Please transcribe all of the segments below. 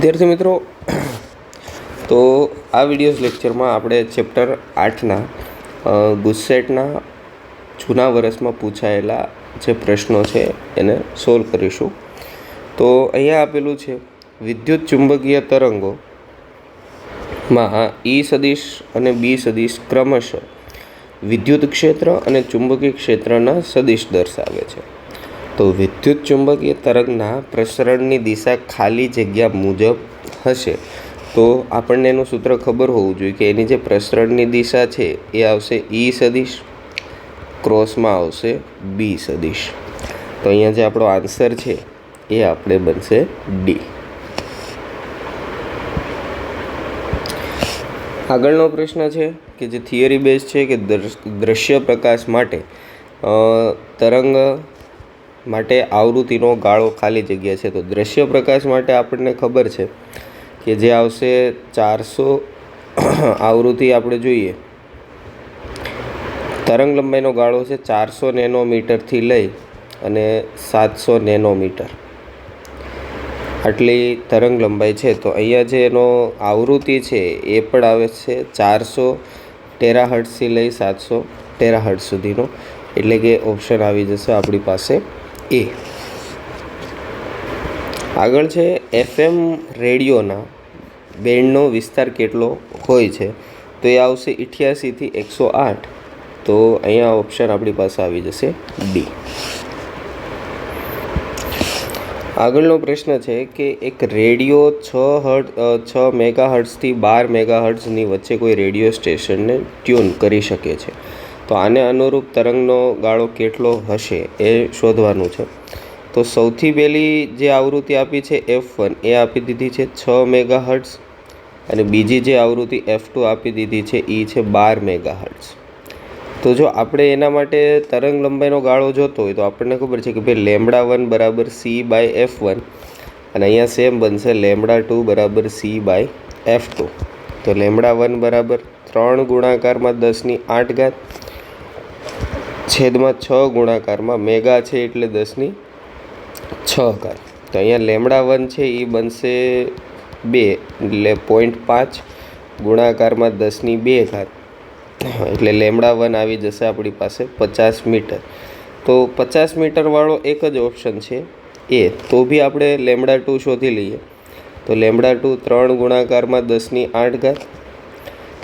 વિદ્યાર્થી મિત્રો, તો આ વિડીયોઝ લેક્ચરમાં આપણે ચેપ્ટર આઠના ગુસ્સેટના જૂના વર્ષમાં પૂછાયેલા જે પ્રશ્નો છે એને સોલ્વ કરીશું. તો અહીંયા આપેલું છે, વિદ્યુત ચુંબકીય તરંગોમાં ઈ સદીશ અને બી સદિશ ક્રમશઃ વિદ્યુત ક્ષેત્ર અને ચુંબકીય ક્ષેત્રના સદિશ દર્શાવે છે. તો વિદ્યુત ચુંબકીય તરંગના પ્રસરણની દિશા ખાલી જગ્યા મુજબ હશે. તો આપણને એનું સૂત્ર ખબર હોવું જોઈએ કે એની જે પ્રસરણની દિશા છે એ આવશે ઈ સદિશ ક્રોસમાં આવશે બી સદિશ. તો અહીંયા જે આપણો આન્સર છે એ આપણે બનશે ડી આગળનો પ્રશ્ન છે કે જે થિયરી બેઝ છે કે દ્રશ- દ્રશ્ય પ્રકાશ માટે તરંગ માટે આવૃત્તિનો ગાળો ખાલી જગ્યા છે. તો દ્રશ્ય પ્રકાશ માટે આપણને ખબર છે કે જે આવશે ચારસો આવૃત્તિ આપણે જોઈએ. તરંગ લંબાઈનો ગાળો છે ચારસો નેનોમીટરથી લઈ અને સાતસો નેનોમીટર. આટલી તરંગ લંબાઈ છે. તો અહીંયા જે એનો આવૃત્તિ છે એ પણ આવે છે ચારસો ટેરાહર્ટ્સથી લઈ સાતસો ટેરાહર્ટ સુધીનો. એટલે કે ઓપ્શન આવી જશે આપણી પાસે એ. આગળ છે એફએમ રેડિયોના બેન્ડનો વિસ્તાર કેટલો હોય છે? તો એ આવશે અઠ્યાસીથી એકસો આઠ. તો અહીંયા ઓપ્શન આપણી પાસે આવી જશે ડી આગળનો પ્રશ્ન છે કે એક રેડિયો છ હર્ટ છ મેગા હર્ટ્સથી બાર મેગા હર્ટ્સની વચ્ચે કોઈ રેડિયો સ્ટેશનને ટ્યુન કરી શકે છે. તો આને અનુરૂપ તરંગનો ગાળો કેટલો હશે એ શોધવાનું છે. તો સૌથી પહેલી જે આવૃત્તિ આપી છે એફ વન એ આપી દીધી છે છ મેગા હર્ટ્સ અને બીજી જે આવૃત્તિ એફ ટુ આપી દીધી છે એ છે બાર મેગા હર્ટ્સ તો જો આપણે એના માટે તરંગ લંબાઈનો ગાળો જોતો હોય તો આપણને ખબર છે કે ભાઈ લેમડા વન બરાબર સી બાય એફ વન અને અહીંયા સેમ બનશે લેમડા ટુ બરાબર સી બાય એફ ટુ તો લેમડા વન બરાબર ત્રણ ગુણાકારમાં દસની આઠ ઘાત છેદમાં છ ગુણાકારમાં મેગા છે એટલે દસની છ ઘાત. તો અહીંયા લેમડા વન છે એ બનશે બે, એટલે પોઈન્ટ પાંચ ગુણાકારમાં દસની બે ઘાત. એટલે લેમડા વન આવી જશે આપણી પાસે પચાસ મીટર. તો પચાસ મીટરવાળો એક જ ઓપ્શન છે, એ. તો બી આપણે લેમડા ટુ શોધી લઈએ. તો લેમડા ટુ ત્રણ ગુણાકારમાં દસની આઠ ઘાત.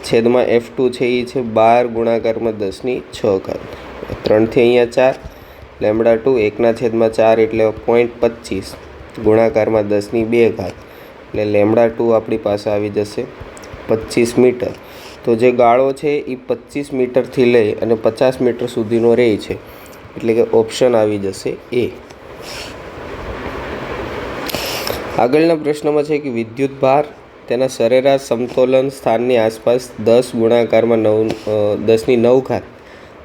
છેદમાં એફ ટુ છે એ છે બાર ગુણાકારમાં દસની છ ઘાત. ત્રણથી અહીંયા ચાર, લેમડા ટુ એકના છેદમાં ચાર એટલે પોઈન્ટ પચીસ ગુણાકારમાં દસની બે ઘાત, એટલે લેમડા ટુ આપણી પાસે આવી જશે પચીસ મીટર. તો જે ગાળો છે એ પચીસ મીટરથી લઈ અને પચાસ મીટર સુધીનો રહે છે, એટલે કે ઓપ્શન આવી જશે એ આગળના પ્રશ્નમાં છે કે વિદ્યુત ભાર તેના સરેરાશ સમતોલન સ્થાનની આસપાસ દસ ગુણાકારમાં નવ દસની નવ ઘાત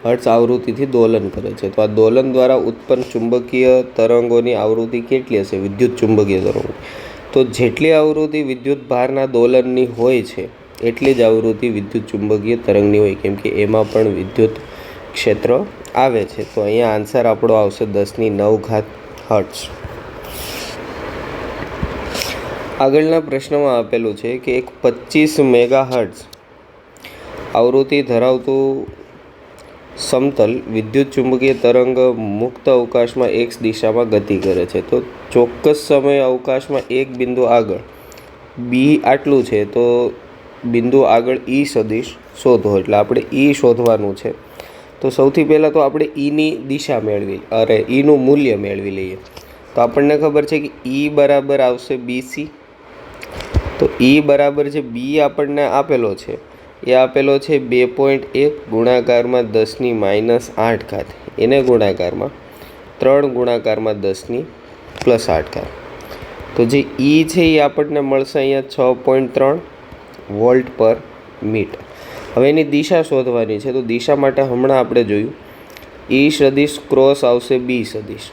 હર્ટ્ઝ આવૃત્તિથી દોલન કરે છે. તો આ દોલન દ્વારા ઉત્પન્ન ચુંબકીય તરંગોની આવૃત્તિ કેટલી હશે? વિદ્યુત ચુંબકીય તરંગો તો જેટલી આવૃત્તિ વિદ્યુત ભારના દોલનની હોય છે, એટલી જ આવૃત્તિ વિદ્યુત ચુંબકીય તરંગની હોય, કેમ કે એમાં પણ વિદ્યુત ક્ષેત્ર આવે છે. તો અહીંયા આન્સર આપણો આવશે દસની નવ ઘાત હર્ટ્સ આગળના પ્રશ્નમાં આપેલું છે કે એક પચીસ મેગા હર્ટ્સ આવૃત્તિ ધરાવતું સમતલ વિદ્યુત ચુંબકીય તરંગ મુક્ત અવકાશમાં એક દિશામાં ગતિ કરે છે. તો ચોક્કસ સમય અવકાશમાં એક બિંદુ આગળ બી આટલું છે, તો બિંદુ આગળ ઈ સદિશ શોધો. એટલે આપણે ઈ શોધવાનું છે. તો સૌથી પહેલાં તો આપણે ઈની દિશા મેળવી, અરે ઈનું મૂલ્ય મેળવી લઈએ. તો આપણને ખબર છે કે ઈ બરાબર આવશે બીસી તો ઈ બરાબર છે બી આપણને આપેલો છે. એ આપેલો છે બે પોઈન્ટ એક ગુણાકારમાં દસની માઇનસ આઠ ઘાત. એને ગુણાકારમાં ત્રણ ગુણાકારમાં દસની પ્લસ આઠ ઘાત. તો જે ઈ છે એ આપણને મળશે અહીંયા છ પોઈન્ટ ત્રણ વોલ્ટ પર મીટર. હવે એની દિશા શોધવાની છે. તો દિશા માટે હમણાં આપણે જોયું. ઈ સદિશ ક્રોસ આવશે બી સદિશ.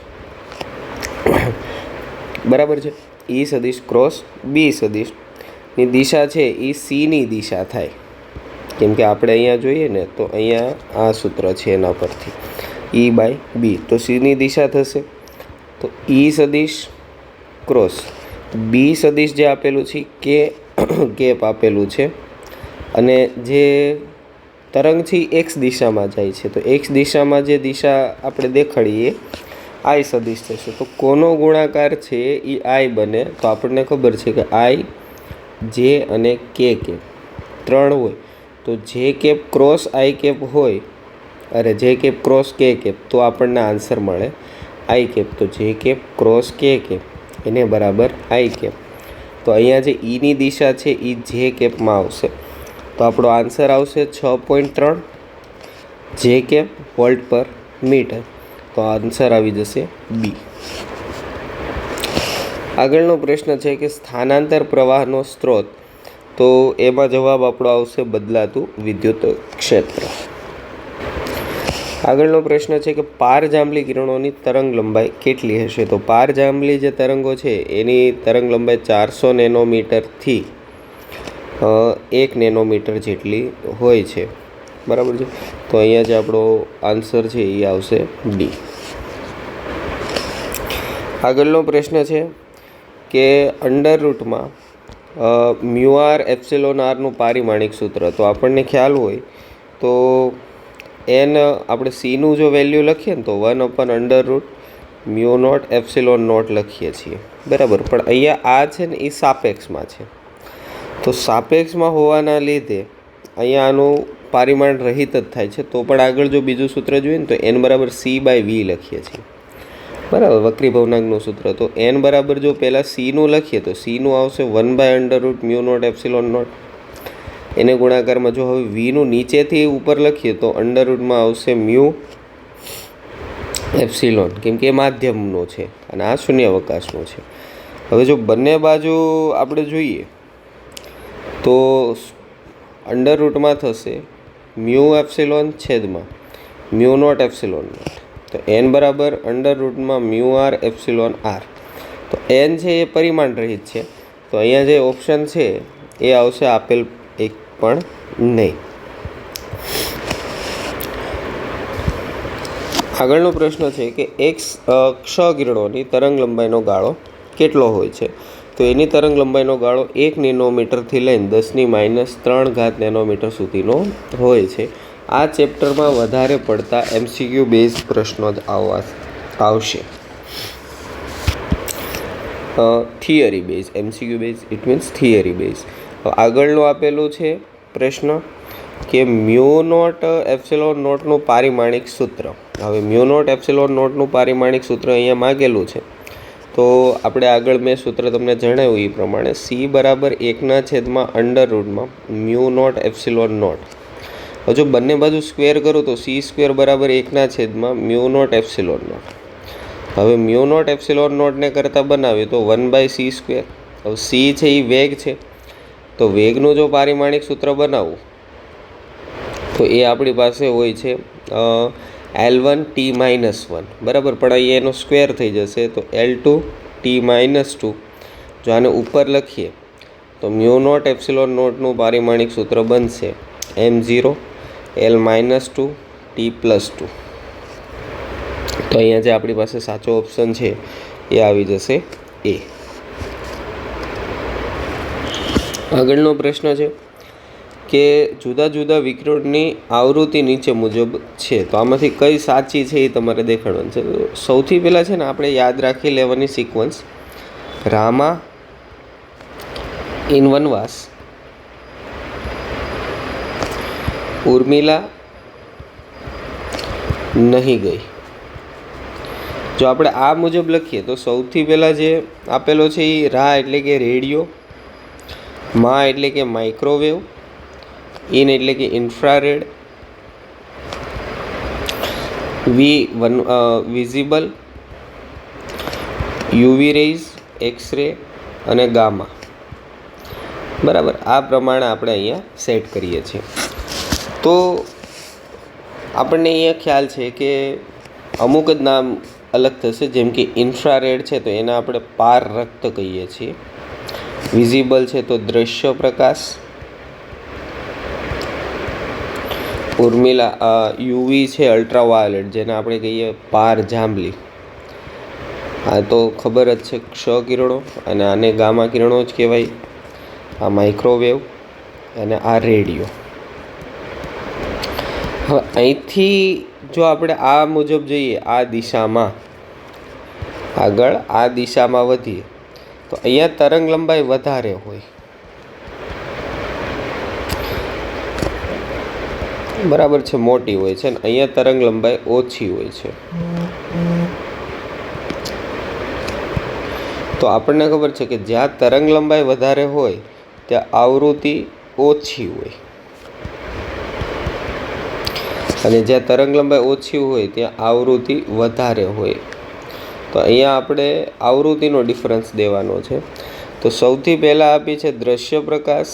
બરાબર છે? ઈ સદીશ ક્રોસ બી સદિશની દિશા છે. એ સીની દિશા થાય. કેમ કે આપણે અહીંયા જોઈએ ને, તો અહીંયા આ સૂત્ર છે એના પરથી. ઈ બાય બી તો સીની દિશા થશે. તો ઈ સદિશ ક્રોસ બી સદિશ જે આપેલું છે કે કેપ આપેલું છે. અને જે તરંગ છે એક્સ દિશામાં જાય છે. તો એક્સ દિશામાં જે દિશા આપણે દેખાડીએ આઈ સદિશ થશે. તો કોનો ગુણાકાર છે, એ આઈ બને. તો આપણને ખબર છે કે આઈ જે અને કે કે ત્રણ હોય. તો જે કેપ ક્રોસ આઈ કેપ હોય, અરે જે કેપ ક્રોસ કે કેપ, તો આપણને આન્સર મળે આઈ કેપ. તો જે કેપ ક્રોસ કે કેપ, એને બરાબર આઈ કેપ. તો અહીંયા જે ઈની દિશા છે એ જે કેપમાં આવશે. તો આપણો આન્સર આવશે છ પોઈન્ટ ત્રણ જે કેપ વોલ્ટ પર મીટર. તો આન્સર આવી જશે બી. આગળનો પ્રશ્ન છે કે સ્થાનાંતર પ્રવાહનો સ્ત્રોત તો એમાં જવાબ આપણો આવશે બદલાતું વિદ્યુત ક્ષેત્ર. આગળનો પ્રશ્ન છે કે પાર જાંબલી કિરણોની તરંગ લંબાઈ કેટલી હશે? તો પાર જાંબલી જે તરંગો છે, એની તરંગ લંબાઈ ચારસો નેનોમીટરથી એક નેનોમીટર જેટલી હોય છે. બરાબર છે? તો અહીંયા જે આપણો આન્સર છે, એ આવશે ડી. આગળનો પ્રશ્ન છે કે અંડર રૂટમાં મ્યુ આર એપ્સિલોન આરનું પારિમાણિક સૂત્ર. તો આપણને ખ્યાલ હોય તો એન આપણે સીનું જો વેલ્યુ લખીએ ને તો one upon under root mu naught epsilon naught લખીએ છીએ. બરાબર? પણ અહીંયા આ છે ને એ સાપેક્ષમાં છે. તો સાપેક્ષમાં હોવાના લીધે અહીંયા આનું પારિમાણ રહિત જ થાય છે. તો પણ આગળ જો બીજું સૂત્ર જોઈએ ને તો એન બરાબર સી બાય વી લખીએ છીએ. બરાબર, વક્રી ભવનાંકનું સૂત્ર. તો એન બરાબર જો પહેલાં સીનું લખીએ, તો સીનું આવશે one by under root mu naught epsilon naught એને ગુણાકારમાં જો હવે વીનું નીચેથી ઉપર લખીએ, તો અંડર રૂટમાં આવશે મ્યુ એપ્સિલોન કેમ કે એ માધ્યમનો છે અને આ શૂન્યાવકાશનો છે. હવે જો બંને બાજુ આપણે જોઈએ, તો અંડર રૂટમાં થશે મ્યુ એપ્સિલોન છેદમાં મ્યુ નોટ એપ્સિલોન નોટ તો એન બરાબર અંડર રૂટમાં મ્યુ આર એપ્સિલોન આર તો એન છે એ પરિમાણ રહિત છે. તો અહીંયા જે ઓપ્શન છે, એ આવશે આપેલ એક પણ નહીં. આગળનો પ્રશ્ન છે કે એક ક્ષ કિરણોની તરંગ લંબાઈનો ગાળો કેટલો હોય છે? તો એની તરંગ લંબાઈનો ગાળો એક નેનોમીટરથી લઈને દસની માઇનસ ત્રણ ઘાત નેનોમીટર સુધીનો હોય છે. આ ચેપ્ટરમાં વધારે પડતા એમસીક્યુ બેઝ પ્રશ્નો જ આવવા આવશે. Theory base MCQ base it means theory base આગળનું આપેલું છે પ્રશ્ન કે મ્યુ નોટ એપ્સિલોન નોટનું પારિમાણિક સૂત્ર. હવે મ્યુ નોટ, એપ્સિલોન નોટનું પારિમાણિક સૂત્ર અહીંયા માગેલું છે. તો આપણે આગળ મેં સૂત્ર તમને જણાવ્યું એ પ્રમાણે સી બરાબર એકના છેદમાં અંડર રૂટમાં મ્યુ નોટ, એપ્સિલોન નોટ. હજુ બંને બાજુ સ્ક્વેર કરું તો સી સ્ક્વેર બરાબર એકના છેદમાં મ્યુ નોટ એપ્સિલોન નોટ હવે મ્યુ નોટ એપ્સિલોન નોટને કરતાં બનાવીએ તો વન બાય સી સ્ક્વેર હવે સી છે એ વેગ છે. તો વેગનું જો પારિમાણિક સૂત્ર બનાવવું તો એ આપણી પાસે હોય છે L one T minus one બરાબર? પણ અહીંયા એનો સ્ક્વેર થઈ જશે તો L two T minus two જો આને ઉપર લખીએ, તો મ્યુ નોટ એપ્સિલોન નોટનું પારિમાણિક સૂત્ર બનશે M zero L minus two T plus two તો અહીંયા જે આપણી પાસે સાચો ઓપ્શન છે, એ આવી જશે એ આગળનો પ્રશ્ન છે કે જુદા જુદા વિકિરણની આવૃત્તિ નીચે મુજબ છે. તો આમાંથી કઈ સાચી છે એ તમારે દેખાડવાનું છે. સૌથી પહેલાં છે ને આપણે યાદ રાખી લેવાની સિક્વન્સ રામા ઇન વનવાસ ઉર્મિલા નહીં ગઈ. જો આપણે આ મુજબ લખીએ તો સૌથી પહેલાં જે આપેલો છે એ રા એટલે કે રેડિયો, મા એટલે કે માઇક્રોવેવ, ઇન એટલે કે infrared, V one visible, UV rays, x-ray અને ગામા. બરાબર? આ પ્રમાણે આપણે અહીંયા સેટ કરીએ છીએ. તો આપણને અહીંયા ખ્યાલ છે કે અમુક જ નામ અલગ થશે. જેમ કે ઇન્ફ્રારેડ છે તો એને આપણે પાર રક્ત કહીએ છીએ. વિઝિબલ છે તો દ્રશ્ય પ્રકાશ. ઉર્મિલા યુવી છે અલ્ટ્રાવાયોલેટ, જેને આપણે કહીએ પાર જાંબલી. આ તો ખબર જ છે ક્ષ કિરણો અને આને ગામા કિરણો જ કહેવાય. આ માઇક્રોવેવ અને આ રેડિયો. અહીંથી જો આપણે આ મુજબ જઈએ, આ દિશામાં આગળ, આ દિશામાં વધીએ, તો અહીંયા તરંગ લંબાઈ વધારે હોય. બરાબર છે, મોટી હોય છે અને અહીંયા તરંગ લંબાઈ ઓછી હોય છે. તો આપણને ખબર છે કે જ્યાં તરંગ લંબાઈ વધારે હોય, ત્યાં આવૃત્તિ ઓછી હોય. અને જ્યાં તરંગ લંબાઈ ઓછી હોય, ત્યાં આવૃત્તિ વધારે હોય. તો અહીંયા આપણે આવૃત્તિનો ડિફરન્સ દેવાનો છે. તો સૌથી પહેલાં આપી છે દ્રશ્ય પ્રકાશ,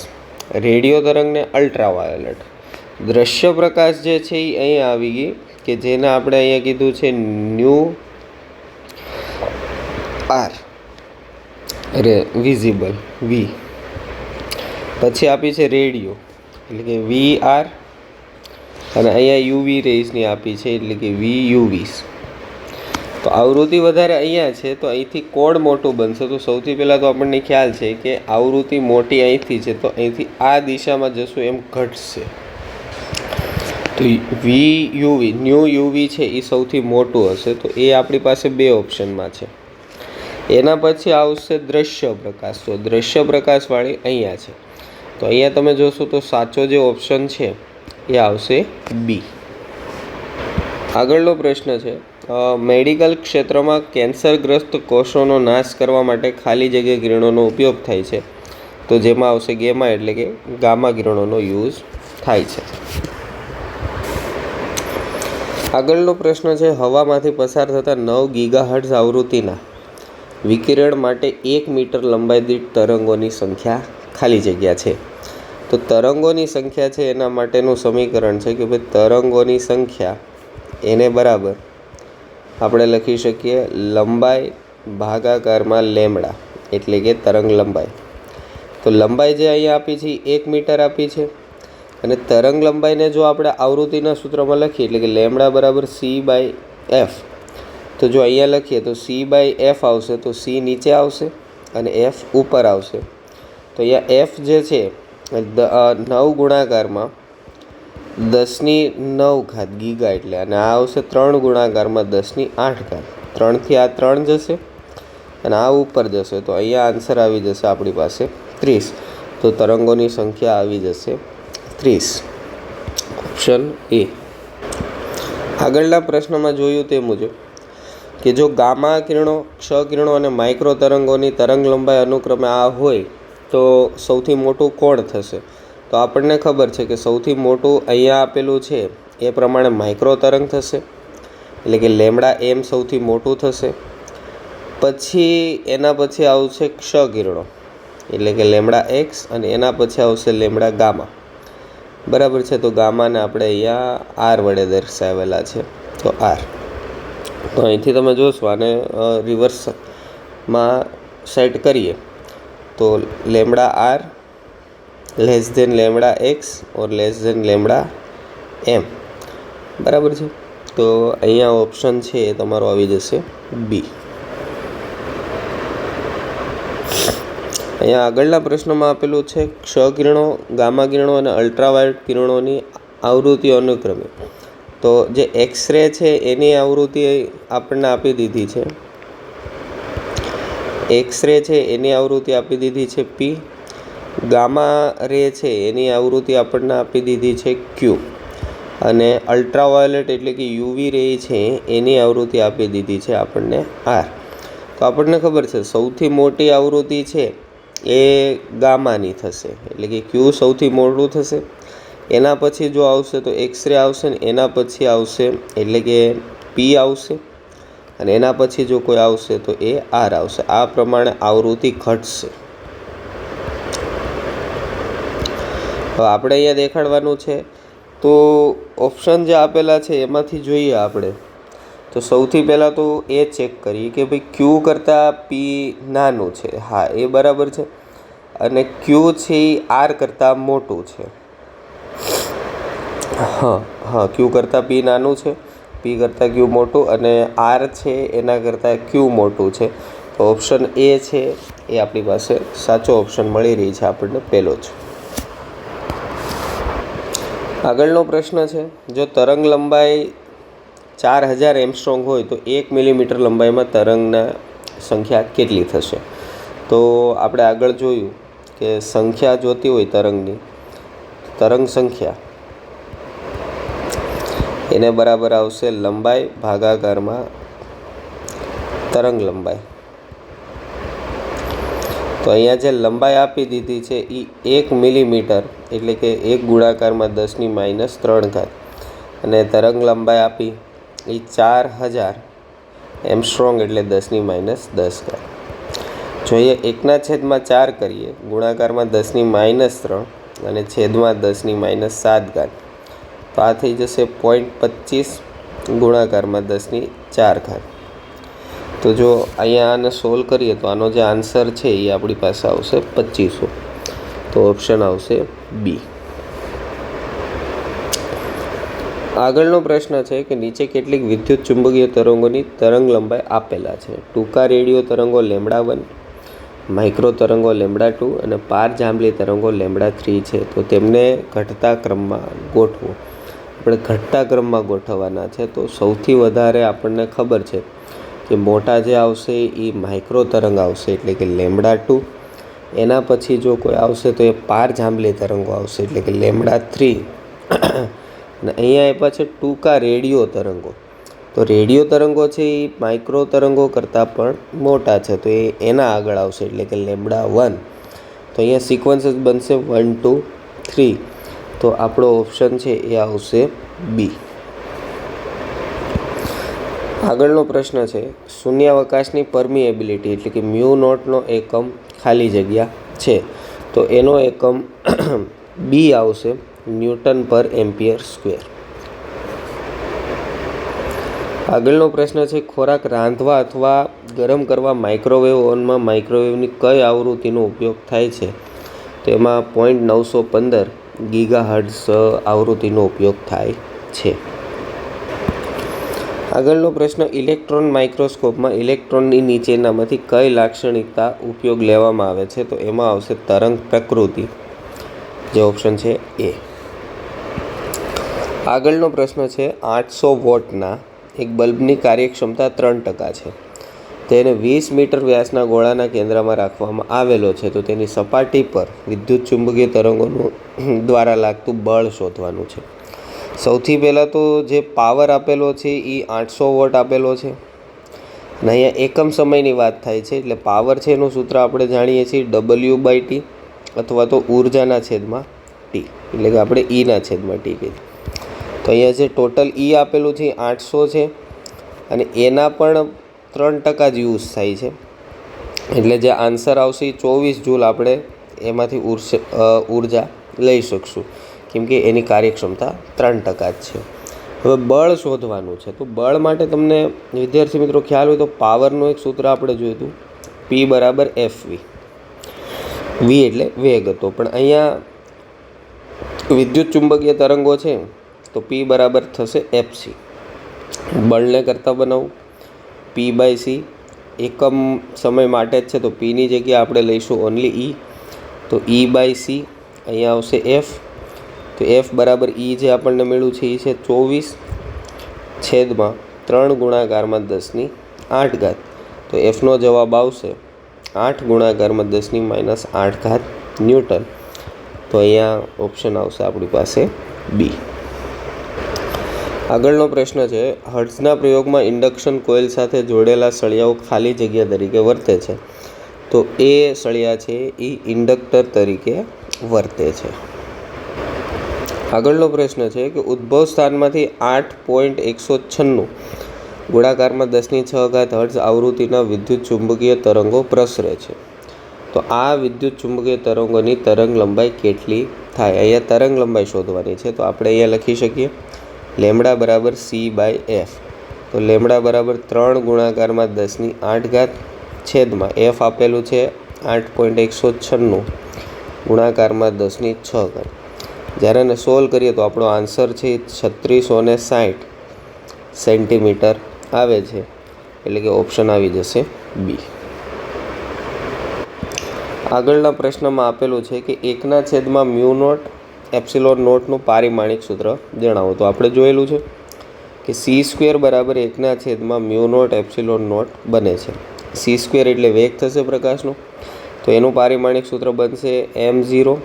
રેડિયો તરંગને અલ્ટ્રાવાયોલેટ દ્રશ્ય પ્રકાશ જે છે એ અહીંયા આવી ગઈ કે જેને આપણે અહીંયા કીધું છે new R ray visible V પછી આપી છે રેડિયો, એટલે કે વી આર અને અહીંયા યુવી રેઝની આપી છે, એટલે કે વી યુવીસ. તો આવૃત્તિ વધારે અહીંયા છે, તો અહીંથી કોડ મોટું બનશે. તો સૌથી પહેલાં તો આપણને ખ્યાલ છે કે આવૃત્તિ મોટી અહીંથી છે, તો અહીંથી આ દિશામાં જશું એમ ઘટશે. તો વી યુવી, ન્યૂ યુવી છે, એ સૌથી મોટું હશે. તો એ આપણી પાસે બે ઓપ્શનમાં છે. એના પછી આવશે દ્રશ્ય પ્રકાશ. તો દ્રશ્ય પ્રકાશવાળી અહીંયા છે. તો અહીંયા તમે જોશો તો સાચો જે ઓપ્શન છે એ આવશે બી. આગળનો પ્રશ્ન છે મેડિકલ ક્ષેત્રમાં કેન્સરગ્રસ્ત કોષોનો નાશ કરવા માટે ખાલી જગ્યા કિરણોનો ઉપયોગ થાય છે. તો જેમાં આવશે ગેમા એટલે કે ગામા કિરણોનો યુઝ થાય છે. આગળનો પ્રશ્ન છે, હવામાંથી પસાર થતા નવ ગીગાહર્ટ્ઝ આવૃત્તિના વિકિરણ માટે એક મીટર લંબાઈ દીઠ તરંગોની સંખ્યા ખાલી જગ્યા છે. તો તરંગોની સંખ્યા છે એના માટેનું સમીકરણ છે કે ભાઈ તરંગોની સંખ્યા એને બરાબર આપણે લખી શકીએ લંબાઈ ભાગાકારમાં લેમડા એટલે કે તરંગ લંબાઈ. તો લંબાઈ જે અહીંયા આપી છે એક મીટર આપી છે અને તરંગ લંબાઈને જો આપણે આવૃત્તિના સૂત્રમાં લખીએ એટલે કે લેમડા બરાબર સી બાય એફ. તો જો અહીંયા લખીએ તો સી બાય એફ આવશે તો સી નીચે આવશે અને એફ ઉપર આવશે. તો અહીંયા એફ જે છે નવ ગુણાકારમાં દસની નવ ઘાત ગીગા એટલે, અને આ આવશે ત્રણ ગુણાકારમાં દસની આઠ ઘાત. ત્રણથી આ ત્રણ જશે, અને આ ઉપર જશે. તો અહીંયા આન્સર આવી જશે આપણી પાસે ત્રીસ. તો તરંગોની સંખ્યા આવી જશે ત્રીસ. ઓપ્શન એ આગળના પ્રશ્નમાં જોયું તે મુજબ કે જો ગામા કિરણો, ક્ષ કિરણો અને માઇક્રો તરંગોની તરંગ લંબાઈ અનુક્રમે આ હોય તો સૌથી મોટું કોણ થશે? તો આપણને ખબર છે કે સૌથી મોટું અહીંયા આપેલું છે એ પ્રમાણે માઇક્રો તરંગ થશે. એટલે કે લેમડા એમ સૌથી મોટું થશે. પછી એના પછી આવશે ક્ષ કિરણો. એટલે કે લેમડા એક્સ અને એના પછી આવશે લેમડા ગામા. બરાબર છે? તો ગામાને આપણે અહીંયા આર વડે દર્શાવેલા છે. તો આર. તો અહીંથી તમે જોશો આને રિવર્સમાં સેટ કરીએ. તો lambda R less than lambda X or less than lambda M બરાબર છે? તો અહીંયા ઓપ્શન છે એ તમારો આવી જશે બી અહીંયા આગળના પ્રશ્નમાં આપેલું છે ક્ષ કિરણો, ગામા કિરણો અને અલ્ટ્રાવાયોલેટ કિરણોની આવૃત્તિ અનુક્રમે. તો જે એક્સ રે છે એની આવૃત્તિ આપણને આપી દીધી છે. એક્સ રે છે, એની આવૃત્તિ આપી દીધી છે પી ગામા રે છે, એની આવૃત્તિ આપણને આપી દીધી છે ક્યુ અને અલ્ટ્રાવાયોલેટ એટલે કે યુવી રે છે, એની આવૃત્તિ આપી દીધી છે આપણને આર તો આપણને ખબર છે, સૌથી મોટી આવૃત્તિ છે એ ગામાની થશે. એટલે કે ક્યુ સૌથી મોટું થશે. એના પછી જો આવશે તો એક્સરે આવશે ને એના પછી આવશે એટલે કે પી આવશે. અને એના પછી જો કોઈ આવશે તો એ આર આવશે. આ પ્રમાણે આવૃત્તિ ઘટશે. હવે આપણે અહીંયા દેખાડવાનું છે. તો ઓપ્શન જે આપેલા છે એમાંથી જોઈએ આપણે. તો સૌથી પહેલાં તો એ ચેક કરીએ કે ભાઈ ક્યુ કરતાં પી નાનું છે. હા, એ બરાબર છે. અને ક્યુ છે એ આર કરતાં મોટું છે. હા હા ક્યુ કરતાં પી નાનું છે. પી કરતાં ક્યુ મોટું અને આર છે એના કરતાં ક્યુ મોટું છે. તો ઓપ્શન એ છે, એ આપણી પાસે સાચો ઓપ્શન મળી રહી છે આપણને પહેલો જ. આગળનો પ્રશ્ન છે, જો તરંગ લંબાઈ ચાર હજાર એમસ્ટ્રોંગ હોય તો એક મિલીમીટર લંબાઈમાં તરંગના સંખ્યા કેટલી થશે? તો આપણે આગળ જોયું કે સંખ્યા જોતી હોય તરંગની તરંગ સંખ્યા એને બરાબર આવશે લંબાઈ ભાગાકારમાં તરંગ લંબાઈ. તો અહીંયા જે લંબાઈ આપી દીધી છે એ એક મિલીમીટર એટલે કે એક ગુણાકારમાં દસની માઇનસ ત્રણ ઘાત. અને તરંગ લંબાઈ આપી એ ચાર હજાર એમ સ્ટ્રોંગ એટલે દસની માઇનસ દસ ઘાત. જોઈએ એકના છેદમાં ચાર કરીએ, ગુણાકારમાં દસની માઇનસ ત્રણ અને છેદમાં દસની માઇનસ સાત ઘાત. તો આ થઈ જશે પોઈન્ટ પચીસ ગુણાકારમાં દસની ચાર ઘાત. તો જો અહીંયા આને સોલ્વ કરીએ તો આનો જે આન્સર છે એ આપણી પાસે આવશે પચીસો. તો ઓપ્શન આવશે બી આગળનો પ્રશ્ન છે કે નીચે કેટલીક વિદ્યુત ચુંબકીય તરંગોની તરંગ લંબાઈ આપેલા છે. ટૂંકા રેડિયો તરંગો લેમડા વન, માઇક્રો તરંગો લેમડા ટુ અને પાર જાંબલી તરંગો લેમડા થ્રી છે. તો તેમને ઘટતા ક્રમમાં ગોઠવો. આપણે ઘટતા ક્રમમાં ગોઠવવાના છે, તો સૌથી વધારે આપણને ખબર છે કે મોટા જે આવશે એ માઇક્રો તરંગ આવશે, એટલે કે લેમડા ટુ. એના પછી જો કોઈ આવશે તો એ પાર જાંબલી તરંગો આવશે, એટલે કે લેમડા થ્રી. અને અહીંયા એ પાછળ ટૂંકા રેડિયો તરંગો. તો રેડિયો તરંગો છે એ માઇક્રો તરંગો કરતાં પણ મોટા છે, તો એ એના આગળ આવશે, એટલે કે લેમડા વન. તો અહીંયા સિક્વન્સ જ બનશે વન, ટુ, થ્રી. તો આપણો ઓપ્શન છે એ આવશે બી આગળનો પ્રશ્ન છે, શૂન્યાવકાશની પરમિએબિલિટી એટલે કે મ્યુ નોટનો એકમ ખાલી જગ્યા છે. તો એનો એકમ બી આવશે ન્યૂટન પર એમ્પિયર સ્ક્વેર. આગળનો પ્રશ્ન છે, ખોરાક રાંધવા અથવા ગરમ કરવા માઇક્રોવેવ ઓવનમાં માઇક્રોવેવની કઈ આવૃત્તિનો ઉપયોગ થાય છે? તેમાં પોઈન્ટ નવસો પંદર ગીગા હર્ટ્સ આવૃત્તિનો ઉપયોગ થાય છે. આગળનો પ્રશ્ન, ઇલેક્ટ્રોન માઇક્રોસ્કોપમાં ઇલેક્ટ્રોનની નીચેનામાંથી કઈ લાક્ષણિકતા ઉપયોગ લેવામાં આવે છે? તો એમાં આવશે તરંગ પ્રકૃતિ. જે ઓપ્શન છે એ. આગળનો પ્રશ્ન છે, આઠસો વોટના એક બલ્બની કાર્યક્ષમતા ત્રણ ટકા છે. તેને વીસ મીટર વ્યાસના ગોળાના કેન્દ્રમાં રાખવામાં આવેલો છે. તો તેની સપાટી પર વિદ્યુત ચુંબકીય તરંગોનું દ્વારા લાગતું બળ શોધવાનું છે. સૌથી પહેલાં તો જે પાવર આપેલો છે એ આઠસો વોટ આપેલો છે. અને અહીંયા એકમ સમયની વાત થાય છે, એટલે પાવર છે એનું સૂત્ર આપણે જાણીએ છીએ ડબલ્યુ બાય ટી અથવા તો ઉર્જાના છેદમાં ટી એટલે કે આપણે ઈના છેદમાં ટી કહીએ. તો અહીંયા જે ટોટલ ઈ આપેલું છે આઠસો છે અને એના પણ ત્રણ ટકા જ યુઝ થાય છે. એટલે જે આન્સર આવશે એ ચોવીસ જૂલ આપણે એમાંથી ઊર્જા લઈ શકશું. કેમ કે એની કાર્યક્ષમતા ત્રણ ટકા જ છે. હવે બળ શોધવાનું છે. તો બળ માટે તમને વિદ્યાર્થી મિત્રો ખ્યાલ હોય તો પાવરનું એક સૂત્ર આપણે જોયું હતું. પી બરાબર એફ વી વી એટલે વેગ હતો. પણ અહીંયા વિદ્યુત ચુંબકીય તરંગો છે, તો પી બરાબર થશે એફસી બળને કરતાં બનાવું. પી બાય સી એકમ સમય માટે જ છે, તો પીની જગ્યાએ આપણે લઈશું ઓનલી ઈ તો ઈ બાય સી અહીંયા આવશે એફ તો એફ બરાબર ઈ જે આપણને મળ્યું છે, એ છે ચોવીસ છેદમાં ત્રણ ગુણાકારમાં દસની આઠ ઘાત. તો એફનો જવાબ આવશે આઠ ગુણાકારમાં દસની માઇનસ આઠ ઘાત ન્યૂટન. તો અહીંયા ઓપ્શન આવશે આપણી પાસે બી આગળનો પ્રશ્ન છે, હર્ટ્ઝના પ્રયોગમાં ઇન્ડક્શન કોઇલ સાથે જોડેલા સળિયાઓ ખાલી જગ્યા તરીકે વર્તે છે. તો એ સળિયા છે એ ઇન્ડક્ટર તરીકે વર્તે છે. આગળનો પ્રશ્ન છે કે ઉદ્ભવ સ્થાનમાંથી આઠ પોઈન્ટ એકસો છન્નું ગોળાકારમાં દસની છ ઘાત હર્ટ્ઝ આવૃત્તિના વિદ્યુત ચુંબકીય તરંગો પ્રસરે છે. તો આ વિદ્યુત ચુંબકીય તરંગોની તરંગ લંબાઈ કેટલી થાય? અહીંયા તરંગ લંબાઈ શોધવાની છે, તો આપણે અહીંયા લખી શકીએ. લેમડા બરાબર સી બાય એફ તો લેમડા બરાબર ત્રણ ગુણાકારમાં દસની આઠ ઘાત છેદમાં એફ આપેલું છે આઠ પોઈન્ટ એકસો છન્નું ગુણાકારમાં દસની છ ઘાત. જ્યારે એને સોલ્વ કરીએ તો આપણો આન્સર છે છત્રીસો ને સાઠ સેન્ટીમીટર આવે છે. એટલે કે ઓપ્શન આવી જશે બી આગળના પ્રશ્નમાં આપેલું છે કે એકના છેદમાં મ્યુ નોટ એપ્સિલોન નોટનું પારિમાણિક સૂત્ર જણાવો. તો આપણે જોયેલું છે કે સી સ્ક્વેર બરાબર એકના છેદમાં મ્યુ નોટ એપ્સિલોન નોટ બને છે. સી સ્ક્વેર એટલે વેગ થશે પ્રકાશનો. તો એનું પારિમાણિક સૂત્ર બનશે M zero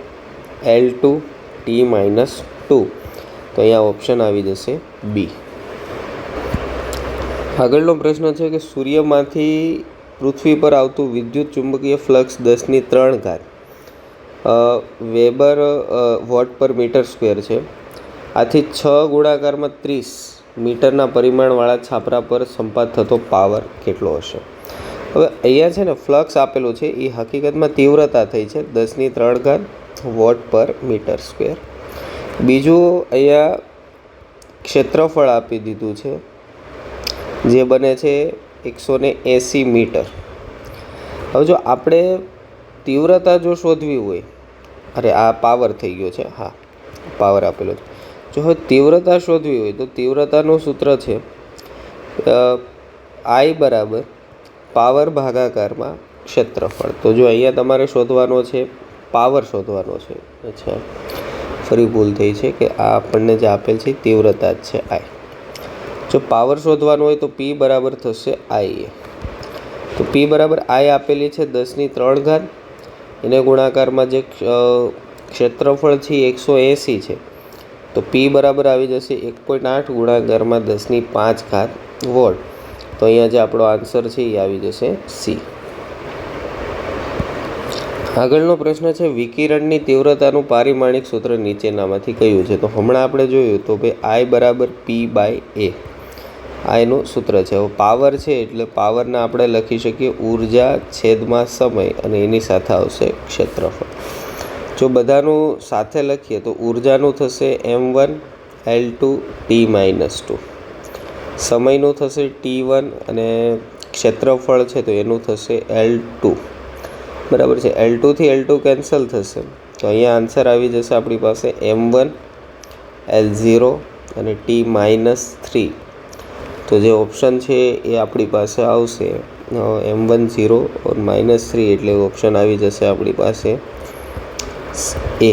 L two T minus two તો અહીંયા ઓપ્શન આવી જશે બી આગળનો પ્રશ્ન છે કે સૂર્યમાંથી પૃથ્વી પર આવતું વિદ્યુત ચુંબકીય ફ્લક્સ દસની ત્રણ ઘાત. Weber watt per metre square છે. આથી છ ગુણાકારમાં ત્રીસ મીટરના પરિમાણવાળા છાપરા પર સંપાત થતો પાવર કેટલો હશે? હવે અહીંયા છે ને ફ્લક્સ આપેલું છે એ હકીકતમાં તીવ્રતા થઈ છે, દસની ત્રણ ઘાત વોટ પર મીટર સ્ક્વેર. બીજું અહીંયા ક્ષેત્રફળ આપી દીધું છે, જે બને છે એકસો ને એંસી મીટર. હવે જો આપણે તીવ્રતા જો શોધવી હોય, અરે આ પાવર થઈ ગયો છે, હા પાવર આપેલો છે. જો તીવ્રતા શોધવી હોય તો તીવ્રતાનું સૂત્ર છે આઈ બરાબર પાવર ભાગાકારમાં ક્ષેત્રફળ. તો જો અહીંયા તમારે શોધવાનો છે પાવર શોધવાનો છે, અચ્છા, ફરી ભૂલ થઈ છે કે આ આપણને જે આપેલ છે તીવ્રતા જ છે આઈ જો પાવર શોધવાનો હોય તો પી બરાબર થશે આઈ તો પી બરાબર આઈ આપેલી છે દસની ત્રણ ઘાત એને ગુણાકારમાં જે ક્ષેત્રફળ છે એ એકસો એંસી છે. તો પી બરાબર આવી જશે એક પોઈન્ટ આઠ ગુણાકારમાં દસની પાંચ ઘાત વોટ. તો અહીંયા જે આપણો આન્સર છે એ આવી જશે સી. આગળનો પ્રશ્ન છે, વિકિરણની તીવ્રતાનું પારિમાણિક સૂત્ર નીચેનામાંથી કયું છે? તો હમણાં આપણે જોયું તો ભાઈ આઈ બરાબર પી બાય એ. આ એનું સૂત્ર છે. હવે પાવર છે એટલે પાવરને આપણે લખી શકીએ ઊર્જા છેદમાં સમય અને એની સાથે આવશે ક્ષેત્રફળ. જો બધાનું સાથે લખીએ તો ઉર્જાનું થશે M one L two T minus two સમયનું થશે ટી વન અને ક્ષેત્રફળ છે તો એનું થશે એલ ટુ બરાબર છે? એલ ટુથી એલ ટુ કેન્સલ થશે. તો અહીંયા આન્સર આવી જશે આપણી પાસે એમ વન એલ ઝીરો અને ટી માઇનસ થ્રી તો જે ઓપ્શન છે એ આપણી પાસે આવશે. M one zero or minus three એટલે ઓપ્શન આવી જશે આપણી પાસે. એ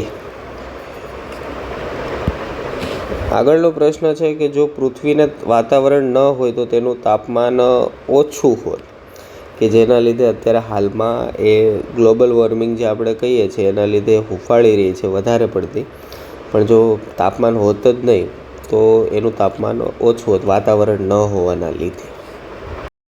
આગળનો પ્રશ્ન છે કે જો પૃથ્વીને વાતાવરણ ન હોય તો તેનું તાપમાન ઓછું હોય. કે જેના લીધે અત્યારે હાલમાં એ ગ્લોબલ વોર્મિંગ જે આપણે કહીએ છીએ એના લીધે હુંફાળી રહી છે, વધારે પડતી. પણ જો તાપમાન હોત જ નહીં તો એનું તાપમાન ઓછું વાતાવરણ ન હોવાના લીધે.